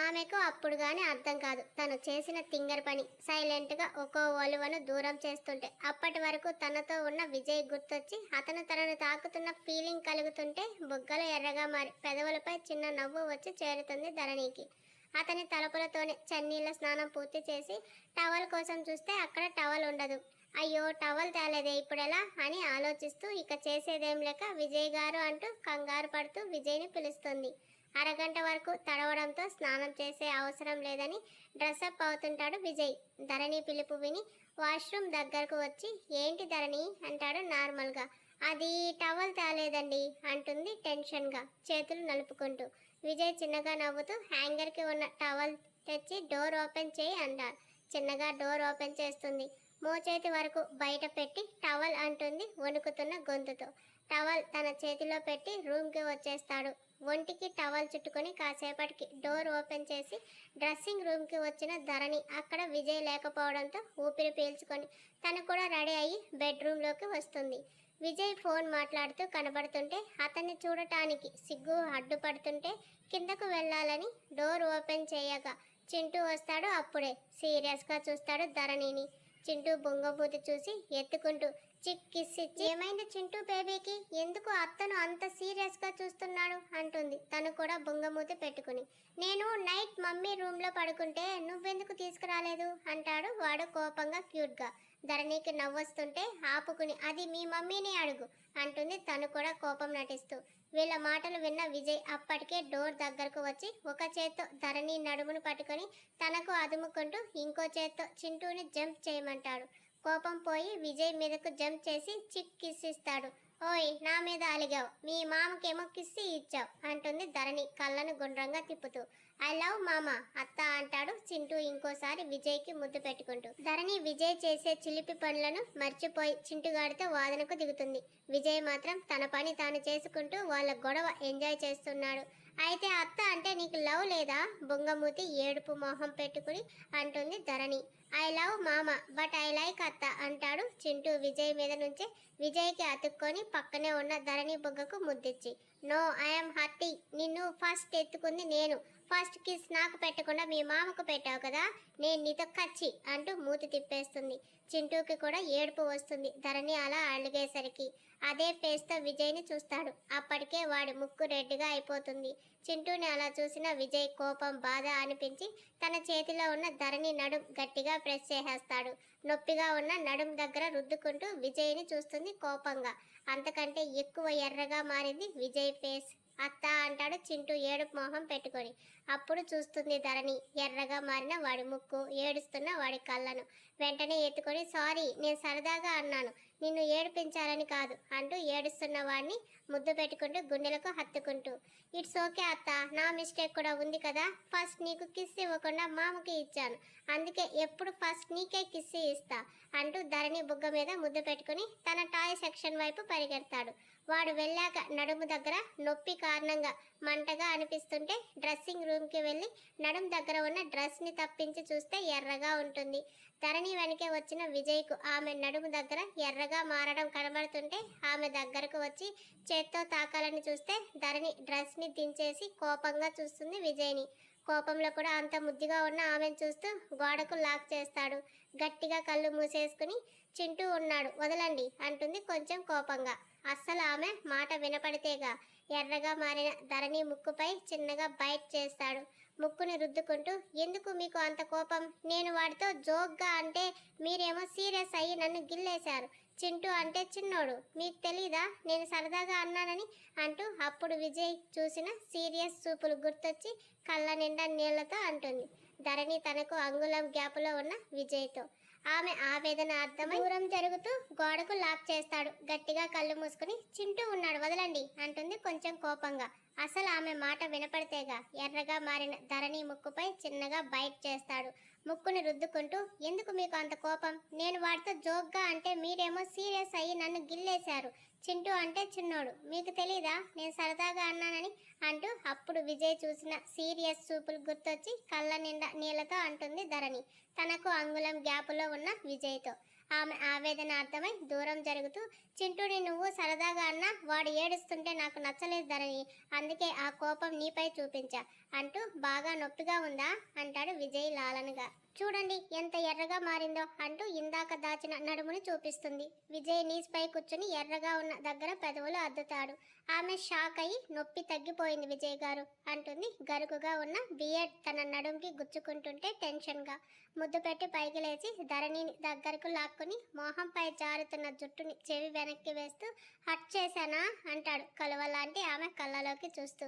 ఆమెకు అప్పుడు కానీ అర్థం కాదు. తను చేసిన తింగర్ పని. సైలెంట్గా ఒక్కో ఒలువను దూరం చేస్తుంటే అప్పటి వరకు తనతో ఉన్న విజయ్ గుర్తొచ్చి అతను తనను తాకుతున్న ఫీలింగ్ కలుగుతుంటే బుగ్గలు ఎర్రగా మారి పెదవులపై చిన్న నవ్వు వచ్చి చేరుతుంది ధరణికి. అతని తలుపులతోనే చన్నీళ్ళ స్నానం పూర్తి చేసి టవల్ కోసం చూస్తే అక్కడ టవల్ ఉండదు. అయ్యో టవల్ తేలేదే ఇప్పుడెలా అని ఆలోచిస్తూ ఇక చేసేదేం లేక విజయ్ గారు అంటూ కంగారు పడుతూ విజయ్ని పిలుస్తుంది. అరగంట వరకు తడవడంతో స్నానం చేసే అవసరం లేదని డ్రెస్అప్ అవుతుంటాడు విజయ్. ధరణి పిలుపు విని వాష్రూమ్ దగ్గరకు వచ్చి ఏంటి ధరణి? అంటాడు నార్మల్గా. అది టవల్ తేలేదండి అంటుంది టెన్షన్గా చేతులు నలుపుకుంటూ. విజయ్ చిన్నగా నవ్వుతూ హ్యాంగర్కి ఉన్న టవల్ తెచ్చి డోర్ ఓపెన్ చేయి అంటారు చిన్నగా డోర్ ఓపెన్ చేస్తుంది. మోచేతి వరకు బయట పెట్టి టవల్ అంటుంది వణుకుతున్న గొంతుతో. టవల్ తన చేతిలో పెట్టి రూమ్కి వచ్చేస్తాడు. ఒంటికి టవల్ చుట్టుకొని కాసేపటికి డోర్ ఓపెన్ చేసి డ్రెస్సింగ్ రూమ్కి వచ్చిన ధరణి అక్కడ విజయ్ లేకపోవడంతో ఊపిరి పీల్చుకొని తను కూడా రెడీ అయ్యి బెడ్రూమ్లోకి వస్తుంది. విజయ్ ఫోన్ మాట్లాడుతూ కనబడుతుంటే అతన్ని చూడటానికి సిగ్గు అడ్డుపడుతుంటే కిందకు వెళ్ళాలని డోర్ ఓపెన్ చేయగా చింటూ వస్తాడు అప్పుడే. సీరియస్గా చూస్తాడు ధరణిని. చింటూ బొంగబూతి చూసి ఎత్తుకుంటూ చిక్ ఏమైంది చింటూ బేబీకి? ఎందుకు అత్తను అంత సీరియస్గా చూస్తున్నాడు? అంటుంది. తను కూడా బొంగమూతి పెట్టుకుని. నేను నైట్ మమ్మీ రూమ్లో పడుకుంటే నువ్వెందుకు తీసుకురాలేదు? అంటాడు వాడు కోపంగా క్యూట్గా. ధరణికి నవ్వొస్తుంటే ఆపుకుని అది మీ మమ్మీని అడుగు అంటుంది తను కూడా కోపం నటిస్తూ. వీళ్ళ మాటలు విన్న విజయ్ అప్పటికే డోర్ దగ్గరకు వచ్చి ఒక చేత్తో ధరణి నడుమును పట్టుకొని తనకు అదుముకుంటూ ఇంకో చేత్తో చింటూని జంప్ చేయమంటాడు. కోపం పోయి విజయ్ మీదకు జంప్ చేసి చిక్ కిస్ ఇస్తాడు ఓయ్ నా మీద అలిగావు. మీ మామకేమో కిస్సి ఇచ్చావు అంటుంది ధరణి కళ్ళను గుండ్రంగా తిప్పుతూ. ఐ లవ్ మామ అత్త అంటాడు చింటూ ఇంకోసారి విజయ్కి ముద్దు పెట్టుకుంటూ. ధరణి విజయ్ చేసే చిలిపి పనులను మర్చిపోయి చింటుగాడితో వాదనకు దిగుతుంది. విజయ్ మాత్రం తన పని తాను చేసుకుంటూ వాళ్ళ గొడవ ఎంజాయ్ చేస్తున్నాడు. అయితే అత్త అంటే నీకు లవ్ లేదా? బొంగమూతి ఏడుపు మొహం పెట్టుకుని అంటుంది ధరణి. ఐ లవ్ మామ బట్ ఐ లైక్ అత్త అంటాడు చింటూ విజయ్ మీద నుంచే. విజయ్కి అతుక్కొని పక్కనే ఉన్న ధరణి బొగ్గకు ముద్దిచ్చి నో ఐఎమ్ హత్తి నిన్ను ఫస్ట్ ఎత్తుకుంది నేను. ఫస్ట్ కిస్ నాకు పెట్టకుండా మీ మామకు పెట్టావు కదా నేను నీతో కచ్చి అంటూ మూతి తిప్పేస్తుంది. చింటూకి కూడా ఏడుపు వస్తుంది. ధరణి అలా అలిగేసరికి అదే ఫేస్తో విజయ్ని చూస్తాడు. అప్పటికే వాడి ముక్కు రెడ్డిగా అయిపోతుంది. చింటూని అలా చూసిన విజయ్ కోపం బాధ అనిపించి తన చేతిలో ఉన్న ధరణి నడుం గట్టిగా ప్రెస్ చేసేస్తాడు. నొప్పిగా ఉన్న నడుం దగ్గర రుద్దుకుంటూ విజయ్ని చూస్తుంది కోపంగా. అంతకంటే ఎక్కువ ఎర్రగా మారింది విజయ్ ఫేస్ అత్త అంటాడు చింటూ ఏడుపు మొహం పెట్టుకొని. అప్పుడు చూస్తుంది ధరణి ఎర్రగా మారిన వాడి ముక్కు ఏడుస్తున్న వాడి కళ్ళను. వెంటనే ఎత్తుకొని సారీ నేను సరదాగా అన్నాను. నిన్ను ఏడిపించాలని కాదు అంటూ ఏడుస్తున్న వాడిని ముద్దు పెట్టుకుంటూ గుండెలకు హత్తుకుంటూ. ఇట్స్ ఓకే అత్త నా మిస్టేక్ కూడా ఉంది కదా. ఫస్ట్ నీకు కిస్ ఇవ్వకుండా మామకి ఇచ్చాను. అందుకే ఎప్పుడు ఫస్ట్ నీకే కిస్ ఇస్తా అంటూ ధరణి బుగ్గ మీద ముద్దు పెట్టుకుని తన టాయ్ సెక్షన్ వైపు పరిగెడతాడు. వాడు వెళ్ళాక నడుము దగ్గర నొప్పి కారణంగా మంటగా అనిపిస్తుంటే డ్రెస్సింగ్ రూమ్కి వెళ్ళి నడుము దగ్గర ఉన్న డ్రెస్ని తప్పించి చూస్తే ఎర్రగా ఉంటుంది. ధరణి వెనకే వచ్చిన విజయ్కు ఆమె నడుము దగ్గర ఎర్రగా మారడం కనబడుతుంటే ఆమె దగ్గరకు వచ్చి చేత్తో తాకాలని చూస్తే ధరణి డ్రెస్ని దించేసి కోపంగా చూస్తుంది విజయ్ని. కోపంలో కూడా అంత ముద్దుగా ఉన్న ఆమెను చూస్తూ గోడకు లాక్ చేస్తాడు. గట్టిగా కళ్ళు మూసేసుకుని చింటూ ఉన్నాడు. వదలండి అంటుంది కొంచెం కోపంగా. అస్సలు ఆమె మాట వినపడితేగా ఎర్రగా మారిన ధరణి ముక్కుపై చిన్నగా బైట్ చేస్తాడు. ముక్కుని రుద్దుకుంటూ ఎందుకు మీకు అంత కోపం? నేను వాడితో జోక్గా అంటే మీరేమో సీరియస్ అయ్యి నన్ను గిల్లేశారు. చింటూ అంటే చిన్నోడు. మీకు తెలీదా? నేను సరదాగా అన్నానని అంటూ అప్పుడు విజయ్ చూసిన సీరియస్ చూపులు గుర్తొచ్చి కళ్ళ నిండా నీళ్ళతో అంటుంది. ధరణి తనకు అంగుళం గ్యాపులో ఉన్న విజయ్తో. ఆమె ఆవేదన అర్థమై దూరం జరుగుతూ గోడకు లాక్ చేస్తాడు. గట్టిగా కళ్ళు మూసుకుని చింటూ ఉన్నాడు. వదలండి అంటుంది కొంచెం కోపంగా. అసలు ఆమె మాట వినపడితేగా ఎర్రగా మారిన ధరణి ముక్కుపై చిన్నగా బైట్ చేస్తాడు. ముక్కుని రుద్దుకుంటూ ఎందుకు మీకు అంత కోపం? నేను వాడితో జోక్గా అంటే మీరేమో సీరియస్ అయ్యి నన్ను గిల్లేశారు. చింటూ అంటే చిన్నోడు. మీకు తెలీదా? నేను సరదాగా అన్నానని అంటూ అప్పుడు విజయ్ చూసిన సీరియస్ చూపులు గుర్తొచ్చి కళ్ళ నిండా నీళ్ళతో అంటుంది ధరణి. తనకు అంగుళం గ్యాపులో ఉన్న విజయ్తో. ఆమె ఆవేదన అర్థమై దూరం జరుగుతూ చింటూని నువ్వు సరదాగా అన్నా వాడు ఏడుస్తుంటే నాకు నచ్చలేదు ధరణి. అందుకే ఆ కోపం నీపై చూపించా అంటూ బాగా నొప్పిగా ఉందా? అంటాడు విజయ్ లాలనగా. చూడండి ఎంత ఎర్రగా మారిందో అంటూ ఇందాక దాచిన నడుముని చూపిస్తుంది. విజయ్ నీస్ పై కూర్చుని ఎర్రగా ఉన్న దగ్గర పెదవులు అద్దుతాడు. ఆమె షాక్ అయి నొప్పి తగ్గిపోయింది విజయ్ గారు అంటుంది. గరుకుగా ఉన్న బియర్డ్ తన నడుంకి గుచ్చుకుంటుంటే టెన్షన్గా ముద్దు పెట్టి పైకి లేచి ధరణిని దగ్గరకు లాక్కుని మొహంపై జారుతున్న జుట్టుని చెవి వెనక్కి వేస్తూ హట్ చేశానా? అంటాడు. కలువ లాంటి ఆమె కళ్ళలోకి చూస్తూ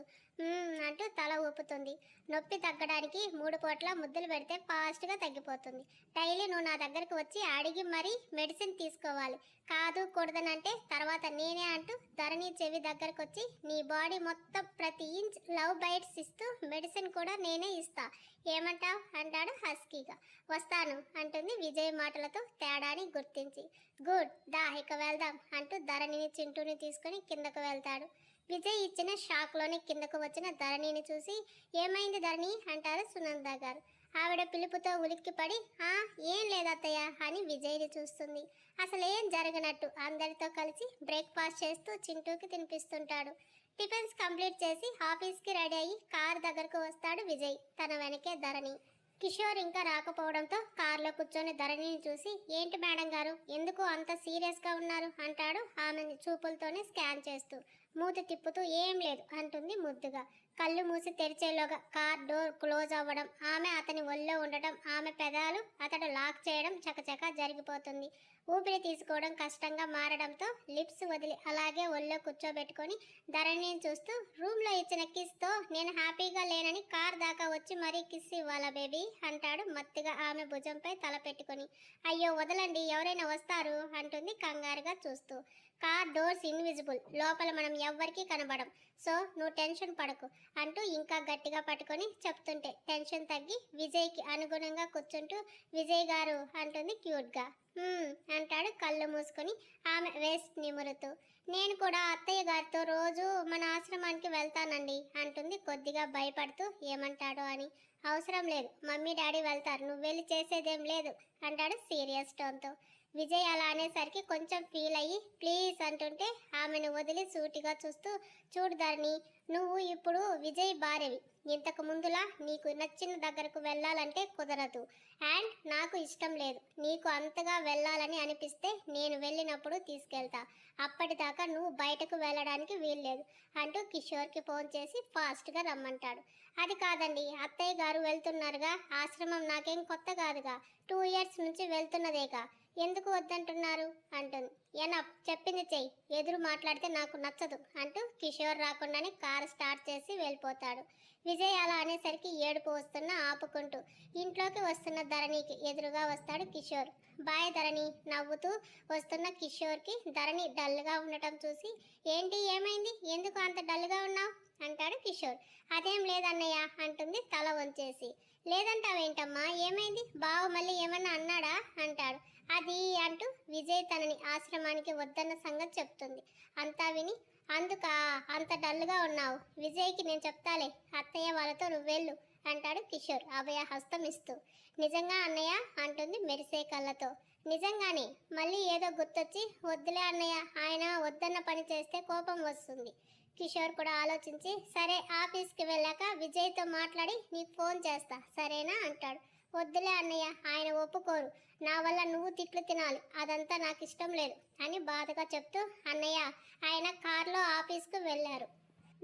అంటూ తల ఊపుతుంది. నొప్పి తగ్గడానికి మూడు పూట్ల ముద్దులు పెడితే ఫాస్ట్గా తగ్గిపోతుంది. డైలీ నువ్వు నా దగ్గరకు వచ్చి అడిగి మరీ మెడిసిన్ తీసుకోవాలి. కాదు కూడదనంటే తర్వాత నేనే అంటూ ధరణి చెవి దగ్గరకు వచ్చి నీ బాడీ మొత్తం ప్రతి ఇంచ్ లవ్ బైట్స్ ఇస్తూ మెడిసిన్ కూడా నేనే ఇస్తా. ఏమంటావ్? అంటాడు హస్కీగా. వస్తాను అంటుంది విజయ్ మాటలతో తేడాని గుర్తించి. గుడ్ దా ఇక వెళ్దాం అంటూ ధరణిని చింటూని తీసుకొని కిందకు వెళ్తాడు. విజయ్ ఇచ్చిన షాక్లోనే కిందకు వచ్చిన ధరణిని చూసి ఏమైంది ధరణి? అంటారు సునంద గారు. ఆవిడ పిలుపుతో ఉలిక్కిపడి ఆ ఏం లేదత్తయ్య అని విజయ్ని చూస్తుంది. అసలు ఏం జరగనట్టు. అందరితో కలిసి బ్రేక్ఫాస్ట్ చేస్తూ చింటూకి తినిపిస్తుంటాడు. టిఫిన్స్ కంప్లీట్ చేసి ఆఫీస్కి రెడీ అయ్యి కార్ దగ్గరకు వస్తాడు విజయ్ తన వెనకే ధరణి. కిషోర్ ఇంకా రాకపోవడంతో కార్లో కూర్చొని ధరణిని చూసి ఏంటి మేడం గారు? ఎందుకు అంత సీరియస్గా ఉన్నారు? అంటాడు ఆమెని చూపులతోనే స్కాన్ చేస్తూ. మూతి తిప్పుతూ ఏం లేదు అంటుంది ముద్దుగా. కళ్ళు మూసి తెరిచేలోగా కార్ డోర్ క్లోజ్ అవ్వడం ఆమె అతని ఒళ్ళో ఉండటం ఆమె పెదాలు అతడు లాక్ చేయడం చకచకా జరిగిపోతుంది. ఊపిరి తీసుకోవడం కష్టంగా మారడంతో లిప్స్ వదిలి అలాగే ఒళ్ళో కూర్చోబెట్టుకొని ధరణిని చూస్తూ రూమ్లో ఇచ్చిన కిస్తో నేను హ్యాపీగా లేనని కార్ దాకా వచ్చి మరీ కిస్ ఇవ్వాలా బేబీ? అంటాడు మత్తిగా ఆమె భుజంపై తల పెట్టుకొని. అయ్యో వదలండి ఎవరైనా వస్తారు? అంటుంది కంగారుగా చూస్తూ. కార్ డోర్స్ ఇన్విజిబుల్ లోపల మనం ఎవ్వరికీ కనబడం. సో నువ్వు టెన్షన్ పడకు అంటూ ఇంకా గట్టిగా పట్టుకొని చెప్తుంటే టెన్షన్ తగ్గి విజయ్కి అనుగుణంగా కూర్చుంటూ విజయ్ గారు అంటుంది క్యూట్గా అంటాడు కళ్ళు మూసుకొని ఆమె వేస్ట్ నిమురుతూ. నేను కూడా అత్తయ్య గారితో రోజు మన ఆశ్రమానికి వెళ్తానండి అంటుంది కొద్దిగా భయపడుతూ ఏమంటాడో అని. అవసరం లేదు మమ్మీ డాడీ వెళ్తారు నువ్వు వెళ్ళి చేసేదేం లేదు అంటాడు సీరియస్ టోన్తో విజయ్ అలా అనేసరికి కొంచెం ఫీల్ అయ్యి ప్లీజ్ అంటుంటే ఆమెను వదిలి సూటిగా చూస్తూ చూడు ధరణి నువ్వు ఇప్పుడు విజయ్ భార్యవి. ఇంతకు ముందులా నీకు నచ్చిన దగ్గరకు వెళ్ళాలంటే కుదరదు. అండ్ నాకు ఇష్టం లేదు. నీకు అంతగా వెళ్ళాలని అనిపిస్తే నేను వెళ్ళినప్పుడు తీసుకెళ్తా. అప్పటిదాకా నువ్వు బయటకు వెళ్ళడానికి వీల్లేదు అంటూ కిషోర్కి ఫోన్ చేసి ఫాస్ట్గా రమ్మంటాడు. అది కాదండి అత్తయ్య గారు వెళ్తున్నారుగా. ఆశ్రమం నాకేం కొత్త కాదుగా. టూ ఇయర్స్ నుంచి వెళ్తున్నదేగా. ఎందుకు వద్దంటున్నారు? అంటుంది. ఎనఫ్ చెప్పింది చెయ్యి. ఎదురు మాట్లాడితే నాకు నచ్చదు అంటూ కిషోర్ రాకుండానే కారు స్టార్ట్ చేసి వెళ్ళిపోతాడు. విజయ్ అలా అనేసరికి ఏడుపు వస్తున్న ఆపుకుంటూ ఇంట్లోకి వస్తున్న ధరణికి ఎదురుగా వస్తాడు కిషోర్. బాయ్ ధరణి నవ్వుతూ వస్తున్న కిషోర్కి ధరణి డల్గా ఉండటం చూసి ఏంటి ఏమైంది? ఎందుకు అంత డల్గా ఉన్నావు? అంటాడు కిషోర్. అదేం లేదన్నయ్య అంటుంది తల వంచేసి. లేదంటావేంటమ్మా ఏమైంది? బావ మళ్ళీ ఏమన్నా అన్నాడా? అంటాడు. అది అంటూ విజయ్ తనని ఆశ్రమానికి వద్దన్న సంగతి చెప్తుంది. అంతా విని అందుక? అంత డల్గా ఉన్నావు. విజయ్కి నేను చెప్తాలే. అత్తయ్య వాళ్ళతో నువ్వెళ్ళు అంటాడు కిషోర్ అభయ హస్తం ఇస్తూ. నిజంగా అన్నయ్య అంటుంది మెరిసే కళ్ళతో. నిజంగానే. మళ్ళీ ఏదో గుర్తొచ్చి వద్దులే అన్నయ్య. ఆయన వద్దన్న పని చేస్తే కోపం వస్తుంది. కిషోర్ కూడా ఆలోచించి సరే ఆఫీస్కి వెళ్ళాక విజయ్తో మాట్లాడి నీకు ఫోన్ చేస్తా సరేనా? అంటాడు. వద్దులే అన్నయ్య ఆయన ఒప్పుకోరు. నా వల్ల నువ్వు తిట్లు తినాలి. అదంతా నాకు ఇష్టం లేదు అని బాధగా చెప్తూ అన్నయ్య ఆయన కార్లో ఆఫీస్కు వెళ్ళారు.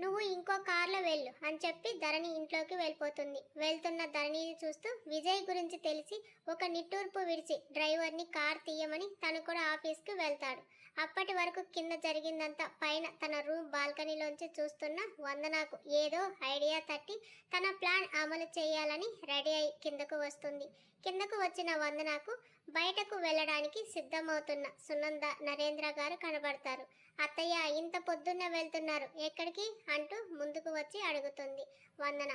నువ్వు ఇంకో కార్లో వెళ్ళు అని చెప్పి ధరణి ఇంట్లోకి వెళ్ళిపోతుంది. వెళ్తున్న ధరణిని చూస్తూ విజయ్ గురించి తెలిసి ఒక నిట్టూర్పు విడిచి డ్రైవర్ని కార్ తీయమని తను కూడా ఆఫీస్కి వెళ్తాడు. అప్పటి వరకు కింద జరిగిందంతా పైన తన రూమ్ బాల్కనీలోంచి చూస్తున్న వందనకు ఏదో ఐడియా తట్టి తన ప్లాన్ అమలు చేయాలని రెడీ అయి కిందకు వస్తుంది. కిందకు వచ్చిన వందనకు బయటకు వెళ్ళడానికి సిద్ధమవుతున్న సునంద నరేంద్ర గారు కనబడతారు. అత్తయ్య ఇంత పొద్దున్న వెళ్తున్నారు ఎక్కడికి? అంటూ ముందుకు వచ్చి అడుగుతుంది వందన.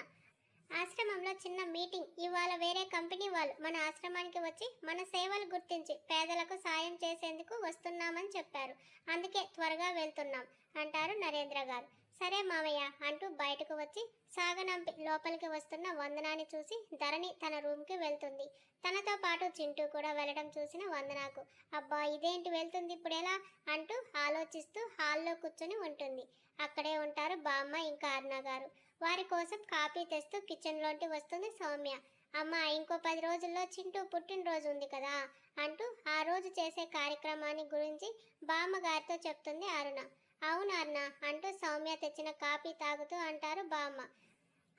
ఆశ్రమంలో చిన్న మీటింగ్. ఇవాళ వేరే కంపెనీ వాళ్ళు మన ఆశ్రమానికి వచ్చి మన సేవలు గుర్తించి పేదలకు సాయం చేసేందుకు వస్తున్నామని చెప్పారు. అందుకే త్వరగా వెళ్తున్నాం అంటారు నరేంద్ర గారు. సరే మామయ్య అంటూ బయటకు వచ్చి సాగనంపి లోపలికి వస్తున్న వందనాన్ని చూసి ధరణి తన రూమ్కి వెళ్తుంది. తనతో పాటు చింటూ కూడా వెళ్ళడం చూసిన వందనాకు అబ్బా ఇదేంటి వెళ్తుంది ఇప్పుడు ఎలా అంటూ ఆలోచిస్తూ హాల్లో కూర్చొని ఉంటుంది. అక్కడే ఉంటారు బామ్మ ఇంకా అర్ణ గారు. వారి కోసం కాఫీ తెస్తూ కిచెన్లోకి వస్తుంది సౌమ్య. అమ్మ ఇంకో పది రోజుల్లో చింటూ పుట్టినరోజు ఉంది కదా అంటూ ఆ రోజు చేసే కార్యక్రమాన్ని గురించి బామ్మగారితో చెప్తుంది అరుణ. అవును అరుణ అంటూ సౌమ్య తెచ్చిన కాఫీ తాగుతూ అంటారు బామ్మ.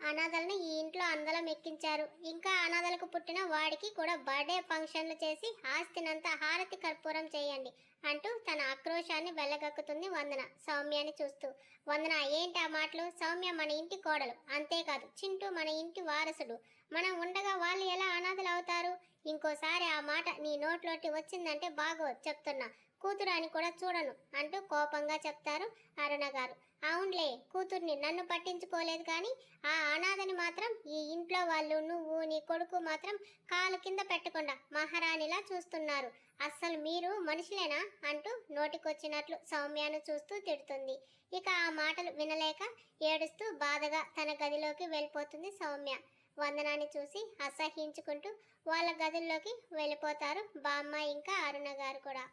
అనాథలను ఈ ఇంట్లో అందలం ఎక్కించారు. ఇంకా అనాథలకు పుట్టిన వాడికి కూడా బర్త్డే ఫంక్షన్లు చేసి ఆస్తినంతా హారతి కర్పూరం చేయండి అంటూ తన ఆక్రోశాన్ని వెళ్ళగక్కుతుంది వందన సౌమ్యాన్ని చూస్తూ. వందన ఏంటి ఆ మాటలు? సౌమ్య మన ఇంటి కోడలు. అంతేకాదు చింటూ మన ఇంటి వారసుడు. మనం ఉండగా వాళ్ళు ఎలా అనాథలు అవుతారు? ఇంకోసారి ఆ మాట నీ నోట్లోటి వచ్చిందంటే బాగోదు చెప్తున్నా. కూతురు అని కూడా చూడను అంటూ కోపంగా చెప్తారు అరుణ గారు. అవునులే కూతుర్ని నన్ను పట్టించుకోలేదు కానీ ఆ అనాథని మాత్రం ఈ ఇంట్లో వాళ్ళు నువ్వు నీ కొడుకు మాత్రం కాలు కింద పెట్టకుండా మహారాణిలా చూస్తున్నారు. అస్సలు మీరు మనుషులేనా అంటూ నోటికొచ్చినట్లు సౌమ్యను చూస్తూ తిడుతుంది. ఇక ఆ మాటలు వినలేక ఏడుస్తూ బాధగా తన గదిలోకి వెళ్ళిపోతుంది సౌమ్య. వందనాన్ని చూసి అసహించుకుంటూ వాళ్ళ గదుల్లోకి వెళ్ళిపోతారు బామ్మ ఇంకా అరుణ గారు కూడా.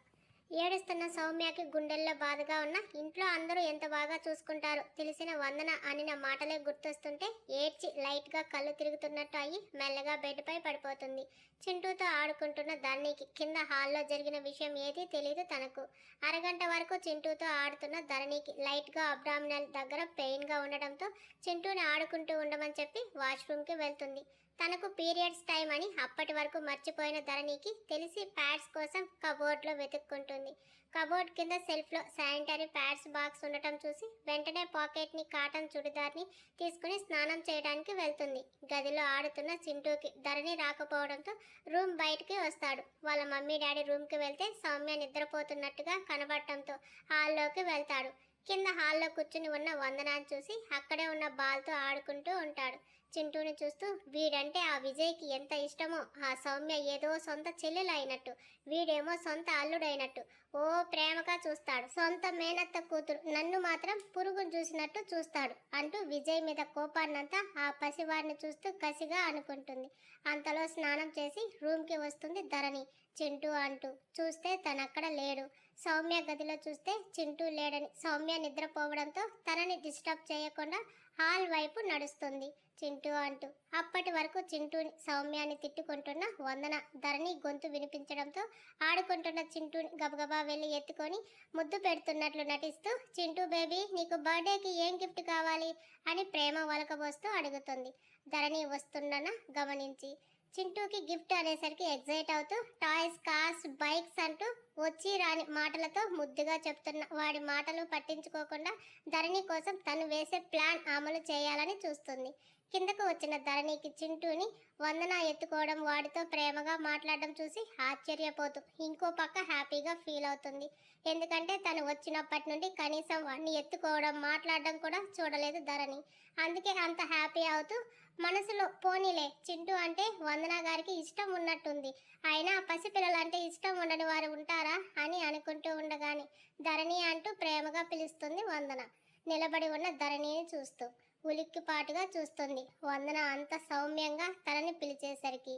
ఏడుస్తున్న సౌమ్యకి గుండెల్లో బాధగా ఉన్న ఇంట్లో అందరూ ఎంత బాగా చూసుకుంటారు తెలిసిన వందన అనిన మాటలే గుర్తొస్తుంటే ఏడ్చి లైట్గా కళ్ళు తిరుగుతున్నట్టు అయ్యి మెల్లగా బెడ్పై పడిపోతుంది. చింటూతో ఆడుకుంటున్న ధరణికి కింద హాల్లో జరిగిన విషయం ఏదీ తెలియదు తనకు. అరగంట వరకు చింటూతో ఆడుతున్న ధరణికి లైట్గా అబ్డామినల్ దగ్గర పెయిన్గా ఉండడంతో చింటూని ఆడుకుంటూ ఉండమని చెప్పి వాష్రూమ్కి వెళ్తుంది. తనకు పీరియడ్స్ టైం అని అప్పటి వరకు మర్చిపోయిన ధరణికి తెలిసి ప్యాడ్స్ కోసం కబోర్డ్లో వెతుక్కుంటుంది. కబోర్డ్ కింద సెల్ఫ్లో శానిటరీ ప్యాడ్స్ బాక్స్ ఉండటం చూసి వెంటనే పాకెట్ని కాటన్ చుడిదార్ని తీసుకుని స్నానం చేయడానికి వెళ్తుంది. గదిలో ఆడుతున్న చింటూకి ధరణి రాకపోవడంతో రూమ్ బయటికి వస్తాడు. వాళ్ళ మమ్మీ డాడీ రూమ్కి వెళ్తే సౌమ్య నిద్రపోతున్నట్టుగా కనబడటంతో హాల్లోకి వెళ్తాడు. కింద హాల్లో కూర్చుని ఉన్న వందనాన్ని చూసి అక్కడే ఉన్న బాల్తో ఆడుకుంటూ ఉంటాడు. చింటూని చూస్తూ వీడంటే ఆ విజయ్కి ఎంత ఇష్టమో ఆ సౌమ్య ఏదో సొంత చెల్లెలు అయినట్టు వీడేమో సొంత అల్లుడైనట్టు ఓ ప్రేమగా చూస్తాడు. సొంత మేనత్త కూతురు నన్ను మాత్రం పురుగును చూసినట్టు చూస్తాడు అంటూ విజయ్ మీద కోపాన్నంతా ఆ పసివాడిని చూస్తూ కసిగా అనుకుంటుంది. అంతలో స్నానం చేసి రూమ్కి వస్తుంది ధరణి. చింటూ అంటూ చూస్తే తనక్కడ లేడు. సౌమ్య గదిలో చూస్తే చింటూ లేడని. సౌమ్య నిద్రపోవడంతో తనని డిస్టర్బ్ చేయకుండా హాల్ వైపు నడుస్తుంది. చింటూ అంటూ అప్పటి వరకు చింటూని సౌమ్యాన్ని తిట్టుకుంటున్న వందన ధరణి గొంతు వినిపించడంతో ఆడుకుంటున్న చింటూని గబగబా వెళ్ళి ఎత్తుకొని ముద్దు పెడుతున్నట్లు నటిస్తూ చింటూ బేబీ నీకు బర్త్డేకి ఏం గిఫ్ట్ కావాలి? అని ప్రేమ వలకబోస్తూ అడుగుతుంది. ధరణి వస్తుండన గమనించి చింటూకి గిఫ్ట్ అనేసరికి ఎగ్జైట్ అవుతూ టాయ్స్ కార్స్ బైక్స్ అంటూ వచ్చి రాని మాటలతో ముద్దుగా చెప్తున్న వాడి మాటలు పట్టించుకోకుండా ధరణి కోసం తను వేసే ప్లాన్ అమలు చేయాలని చూస్తుంది. కిందకు వచ్చిన ధరణికి చింటూని వందన ఎత్తుకోవడం వాడితో ప్రేమగా మాట్లాడడం చూసి ఆశ్చర్యపోతూ ఇంకో పక్క హ్యాపీగా ఫీల్ అవుతుంది. ఎందుకంటే తను వచ్చినప్పటి నుండి కనీసం వాడిని ఎత్తుకోవడం మాట్లాడడం కూడా చూడలేదు ధరణి. అందుకే అంత హ్యాపీ అవుతూ మనసులో పోనీలే చింటూ అంటే వందన గారికి ఇష్టం ఉన్నట్టుంది. అయినా పసిపిల్లలంటే ఇష్టం ఉండని వారు ఉంటారా అని అనుకుంటూ ఉండగానే ధరణి అంటూ ప్రేమగా పిలుస్తుంది వందన. నిలబడి ఉన్న ధరణిని చూస్తూ ఉలిక్కిపాటుగా చూస్తుంది వందన అంత సౌమ్యంగా తనని పిలిచేసరికి.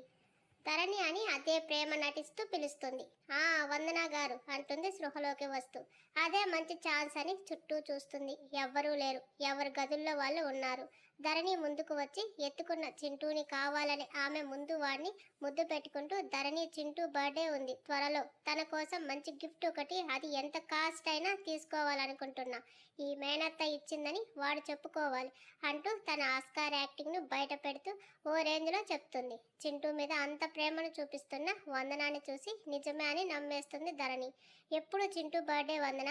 ధరణి అని అదే ప్రేమ నటిస్తూ పిలుస్తుంది. ఆ వందన గారు అంటుంది సృహలోకి వస్తూ. అదే మంచి ఛాన్స్ అని చుట్టూ చూస్తుంది. ఎవ్వరూ లేరు. ఎవరి గదుల్లో వాళ్ళు ఉన్నారు. ధరణి ముందుకు వచ్చి ఎత్తుకున్న చింటూని కావాలని ఆమె ముందు వాడిని ముద్దు పెట్టుకుంటూ ధరణి చింటూ బర్త్డే ఉంది త్వరలో తన కోసం మంచి గిఫ్ట్ ఒకటి అది ఎంత కాస్ట్ అయినా తీసుకోవాలనుకుంటున్నా. ఈ మేనత్త ఇచ్చిందని వాడు చెప్పుకోవాలి అంటూ తన ఆస్కార్ యాక్టింగ్ను బయట పెడుతూ ఓ రేంజ్లో చెప్తుంది. చింటూ మీద అంత ప్రేమను చూపిస్తున్న వందనాన్ని చూసి నిజమే అని నమ్మేస్తుంది ధరణి. ఎప్పుడు చింటూ బర్త్డే వందన?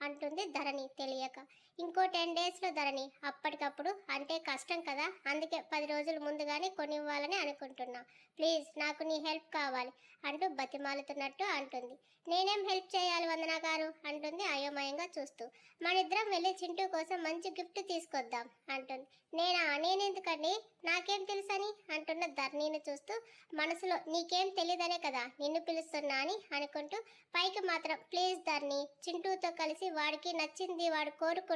అంటుంది ధరణి తెలియక. ఇంకో టెన్ డేస్లో ధరణి. అప్పటికప్పుడు అంటే కష్టం కదా. అందుకే పది రోజులు ముందుగానే కొనివ్వాలని అనుకుంటున్నా. ప్లీజ్ నాకు నీ హెల్ప్ కావాలి అంటూ బతిమాలుతున్నట్టు అంటుంది. నేనేం హెల్ప్ చేయాలి వందన గారు? అంటుంది అయోమయంగా చూస్తూ. మనిద్దరం వెళ్ళి చింటూ కోసం మంచి గిఫ్ట్ తీసుకొద్దాం అంటుంది. నేనా? నేనెందుకండి? నాకేం తెలుసని? అంటున్న ధరణిని చూస్తూ మనసులో నీకేం తెలియదనే కదా నిన్ను పిలుస్తున్నా అని అనుకుంటూ పైకి మాత్రం ప్లీజ్ ధరణి చింటూతో కలిసి వాడికి నచ్చింది వాడు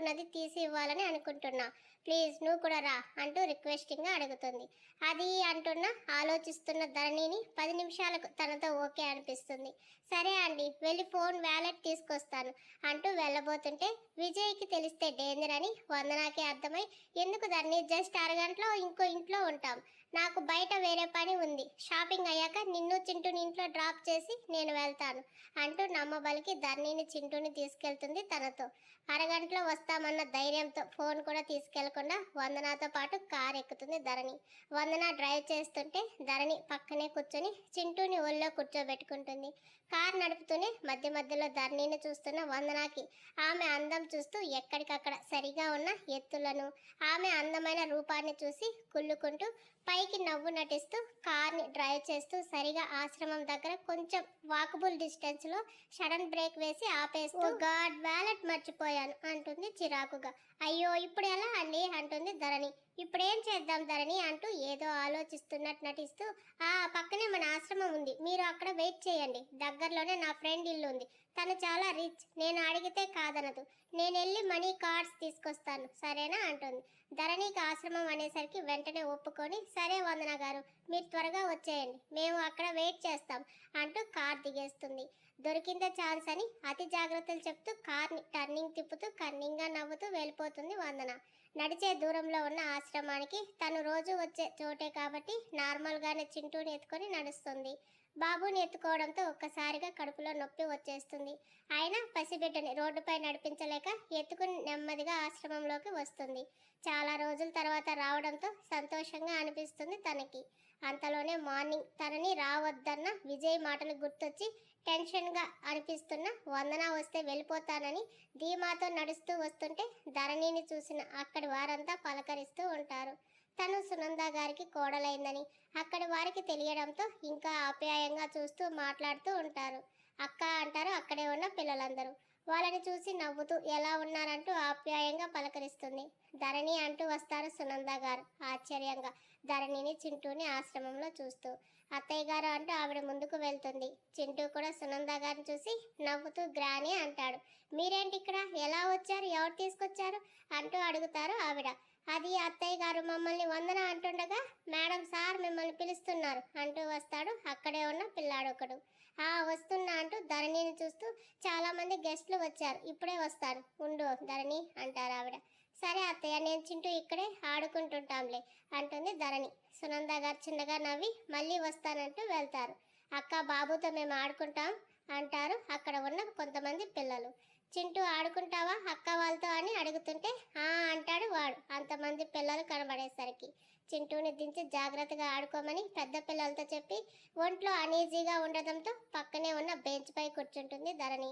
ఉన్నది తీసి ఇవ్వాలని అనుకుంటున్నా. ప్లీజ్ నువ్వు కూడా రా అంటూ రిక్వెస్టింగ్గా అడుగుతుంది. అది అంటున్న ఆలోచిస్తున్న ధరణిని పది నిమిషాలకు తనతో ఓకే అనిపిస్తుంది. సరే అండి వెళ్ళి ఫోన్ వ్యాలెట్ తీసుకొస్తాను అంటూ వెళ్ళబోతుంటే విజయ్కి తెలిస్తే డేంజర్ అని వందనాకే అర్థమై ఎందుకు ధరణి జస్ట్ అరగంటలో ఇంకో ఇంట్లో ఉంటాం. నాకు బయట వేరే పని ఉంది. షాపింగ్ అయ్యాక నిన్ను చింటూని ఇంట్లో డ్రాప్ చేసి నేను వెళ్తాను అంటూ నమ్మబలికి ధరణిని చింటూని తీసుకెళ్తుంది తనతో. అరగంటలో వస్తామన్న ధైర్యంతో ఫోన్ కూడా తీసుకెళ్ళకుండా వందనాతో పాటు కార్ ఎక్కుతుంది ధరణి. వందన డ్రైవ్ చేస్తుంటే ధరణి పక్కనే కూర్చొని చింటూని ఒళ్ళో కూర్చోబెట్టుకుంటుంది. కార్ నడుపుతూనే మధ్య మధ్యలో ధరణిని చూస్తున్న వందనాకి ఆమె అందం చూస్తూ ఎక్కడికక్కడ సరిగా ఉన్న ఎత్తులను ఆమె అందమైన రూపాన్ని చూసి కుళ్ళుకుంటూ పైకి నవ్వు నటిస్తూ కార్ని డ్రైవ్ చేస్తూ సరిగా ఆశ్రమం దగ్గర కొంచెం వాకబుల్ డిస్టెన్స్లో సడన్ బ్రేక్ వేసి ఆపేస్తూ గాడ్. వ్యాలెట్ మర్చిపోయాను అంటుంది చిరాకుగా. అయ్యో ఇప్పుడు ఎలా అండి? అంటుంది ధరణి. ఇప్పుడేం చేద్దాం ధరణి? అంటూ ఏదో ఆలోచిస్తున్నట్టు నటిస్తూ ఆ పక్కనే మన ఆశ్రమం ఉంది. మీరు అక్కడ వెయిట్ చేయండి. దగ్గరలోనే నా ఫ్రెండ్ ఇల్లు ఉంది. తను చాలా రిచ్. నేను అడిగితే కాదనదు. నేను వెళ్ళి మనీ కార్డ్స్ తీసుకొస్తాను. సరేనా? అంటుంది. ధరణికి ఆశ్రమం అనేసరికి వెంటనే ఒప్పుకొని సరే వందన గారు మీరు త్వరగా వచ్చేయండి. మేము అక్కడ వెయిట్ చేస్తాం అంటూ కార్ దిగేస్తుంది. దొరికిందే ఛాన్స్ అని అతి జాగ్రత్తలు చెప్తూ కార్ని టర్నింగ్ తిప్పుతూ కన్నింగ్గా నవ్వుతూ వెళ్ళిపోతుంది వందన. నడిచే దూరంలో ఉన్న ఆశ్రమానికి తను రోజు వచ్చే చోటే కాబట్టి నార్మల్గానే చింటూని ఎత్తుకొని నడుస్తుంది. బాబుని ఎత్తుకోవడంతో ఒక్కసారిగా కడుపులో నొప్పి వచ్చేస్తుంది. అయినా పసిబిడ్డని రోడ్డుపై నడిపించలేక ఎత్తుకుని నెమ్మదిగా ఆశ్రమంలోకి వస్తుంది. చాలా రోజుల తర్వాత రావడంతో సంతోషంగా అనిపిస్తుంది తనకి. అంతలోనే మార్నింగ్ తనని రావద్దన్న విజయ్ మాటలు గుర్తొచ్చి టెన్షన్గా అనిపిస్తున్న వందన వస్తే వెళ్ళిపోతానని ధీమాతో నడుస్తూ వస్తుంటే ధరణిని చూసిన అక్కడి వారంతా పలకరిస్తూ ఉంటారు. తను సునంద గారికి కోడలైందని అక్కడి వారికి తెలియడంతో ఇంకా ఆప్యాయంగా చూస్తూ మాట్లాడుతూ ఉంటారు. అక్క అంటారు అక్కడే ఉన్న పిల్లలందరూ. వాళ్ళని చూసి నవ్వుతూ ఎలా ఉన్నారంటూ ఆప్యాయంగా పలకరిస్తుంది. ధరణి అంటూ వస్తారు సునంద గారు ఆశ్చర్యంగా ధరణిని చింటూని ఆశ్రమంలో చూస్తూ. అత్తయ్య గారు అంటూ ఆవిడ ముందుకు వెళ్తుంది. చింటూ కూడా సునంద గారిని చూసి నవ్వుతూ గ్రాని అంటాడు. మీరేంటి ఇక్కడ? ఎలా వచ్చారు? ఎవరు తీసుకొచ్చారు? అంటూ అడుగుతారు ఆవిడ. అది అత్తయ్య గారు మమ్మల్ని వందన అంటుండగా మేడం సార్ మిమ్మల్ని పిలుస్తున్నారు అంటూ వస్తాడు. అక్కడే ఉన్న పిల్లాడొకడు. ఆ వస్తున్నా అంటూ ధరణిని చూస్తూ చాలా మంది గెస్ట్లు వచ్చారు. ఇప్పుడే వస్తారు. ఉండు ధరణి అంటారు ఆవిడ. సరే అత్తయ్య నేను చింటూ ఇక్కడే ఆడుకుంటుంటాంలే అంటుంది ధరణి. సునంద గారు చిన్నగా నవ్వి మళ్ళీ వస్తానంటూ వెళ్తారు. అక్క బాబుతో మేము ఆడుకుంటాం అంటారు. అక్కడ ఉన్న కొంతమంది పిల్లలు. చింటూ ఆడుకుంటావా? అక్క వాళ్ళతో అని అడుగుతుంటే ఆ అంటాడు వాడు. అంతమంది పిల్లలు కనబడేసరికి చింటూని దించి జాగ్రత్తగా ఆడుకోమని పెద్ద పిల్లలతో చెప్పి ఒంట్లో అనీజీగా ఉండడంతో పక్కనే ఉన్న బెంచ్ పై కూర్చుంటుంది ధరణి.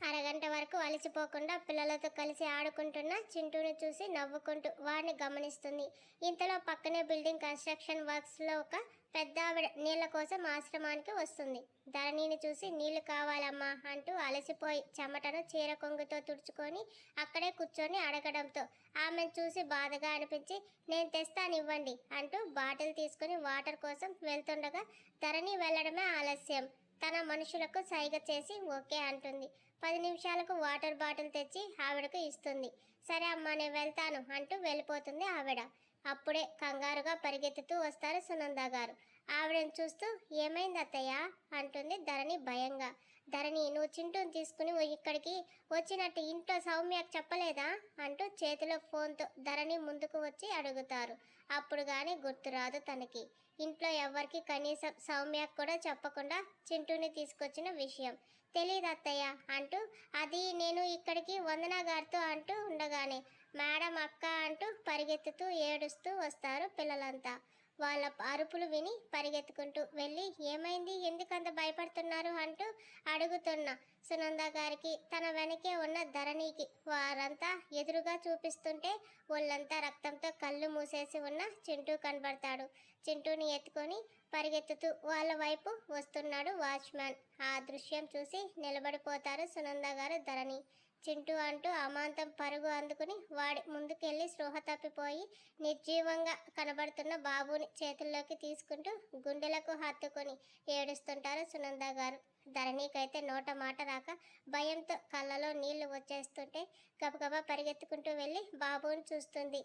అరగంట వరకు అలసిపోకుండా పిల్లలతో కలిసి ఆడుకుంటున్న చింటూని చూసి నవ్వుకుంటూ వాడిని గమనిస్తుంది. ఇంతలో పక్కనే బిల్డింగ్ కన్స్ట్రక్షన్ వర్క్స్లో ఒక పెద్ద ఆవిడ నీళ్ళ కోసం ఆశ్రమానికి వస్తుంది. ధరణిని చూసి నీళ్ళు కావాలమ్మా అంటూ అలసిపోయి చెమటను చీర కొంగుతో తుడుచుకొని అక్కడే కూర్చొని అడగడంతో ఆమెను చూసి బాధగా అనిపించి నేను తెస్తాను ఇవ్వండి అంటూ బాటిల్ తీసుకుని వాటర్ కోసం వెళ్తుండగా ధరణి వెళ్ళడమే ఆలస్యం. తన మనుషులకు సైగ చేసి ఓకే అంటుంది. పది నిమిషాలకు వాటర్ బాటిల్ తెచ్చి ఆవిడకు ఇస్తుంది. సరే అమ్మా నేను వెళ్తాను అంటూ వెళ్ళిపోతుంది ఆవిడ. అప్పుడే కంగారుగా పరిగెత్తుతూ వస్తారు సునంద గారు. ఆవిడని చూస్తూ ఏమైంది అత్తయ్య? అంటుంది ధరణి భయంగా. ధరణి నువ్వు చింటూని తీసుకుని ఇక్కడికి వచ్చినట్టు ఇంట్లో సౌమ్యకు చెప్పలేదా? అంటూ చేతిలో ఫోన్తో ధరణి ముందుకు వచ్చి అడుగుతారు. అప్పుడు కానీ గుర్తురాదు తనకి. ఇంట్లో ఎవరికి కనీసం సౌమ్యకు కూడా చెప్పకుండా చింటూని తీసుకొచ్చిన విషయం. తెలియదు అత్తయ్య? అంటూ అది నేను ఇక్కడికి వందన గారితో అంటూ ఉండగానే మేడం అక్క అంటూ పరిగెత్తుతూ ఏడుస్తూ వస్తారు పిల్లలంతా. వాళ్ళ అరుపులు విని పరిగెత్తుకుంటూ వెళ్ళి ఏమైంది? ఎందుకంత భయపడుతున్నారు? అంటూ అడుగుతున్న సునంద గారికి తన వెనకే ఉన్న ధరణికి. వారంతా ఎదురుగా చూపిస్తుంటే ఒళ్ళంతా రక్తంతో కళ్ళు మూసేసి ఉన్న చింటూ కనబడతాడు. చింటూని ఎత్తుకొని పరిగెత్తుతూ వాళ్ళ వైపు వస్తున్నాడు వాచ్మ్యాన్. ఆ దృశ్యం చూసి నిలబడిపోతారు సునంద గారు ధరణి. చింటూ అంటూ అమాంతం పరుగు అందుకుని వాడి ముందుకెళ్ళి స్పృహ తప్పిపోయి నిర్జీవంగా కనబడుతున్న బాబుని చేతుల్లోకి తీసుకుంటూ గుండెలకు హత్తుకొని ఏడుస్తుంటారు సునంద గారు. ధరణికైతే నోట మాట రాక భయంతో కళ్ళలో నీళ్ళు వచ్చేస్తుంటే గబగబా పరిగెత్తుకుంటూ వెళ్ళి బాబుని చూస్తుంది.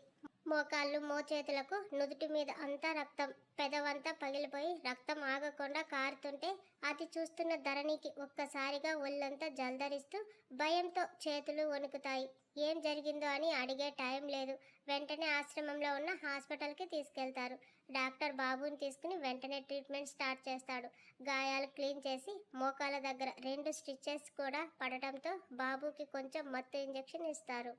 మోకాళ్ళు మోచేతులకు నుదుటి మీద అంతా రక్తం. పెదవంతా పగిలిపోయి రక్తం ఆగకుండా కారుతుంటే అది చూస్తున్న ధరణికి ఒక్కసారిగా ఒళ్ళంతా జల్దరిస్తూ భయంతో చేతులు వణుకుతాయి. ఏం జరిగిందో అని అడిగే టైం లేదు. వెంటనే ఆశ్రమంలో ఉన్న హాస్పిటల్కి తీసుకెళ్తారు. డాక్టర్ బాబుని తీసుకుని వెంటనే ట్రీట్మెంట్ స్టార్ట్ చేస్తాడు. గాయాలు క్లీన్ చేసి మోకాల దగ్గర రెండు స్టిచ్చెస్ కూడా పడటంతో బాబుకి కొంచెం మత్తు ఇంజెక్షన్ ఇస్తారు.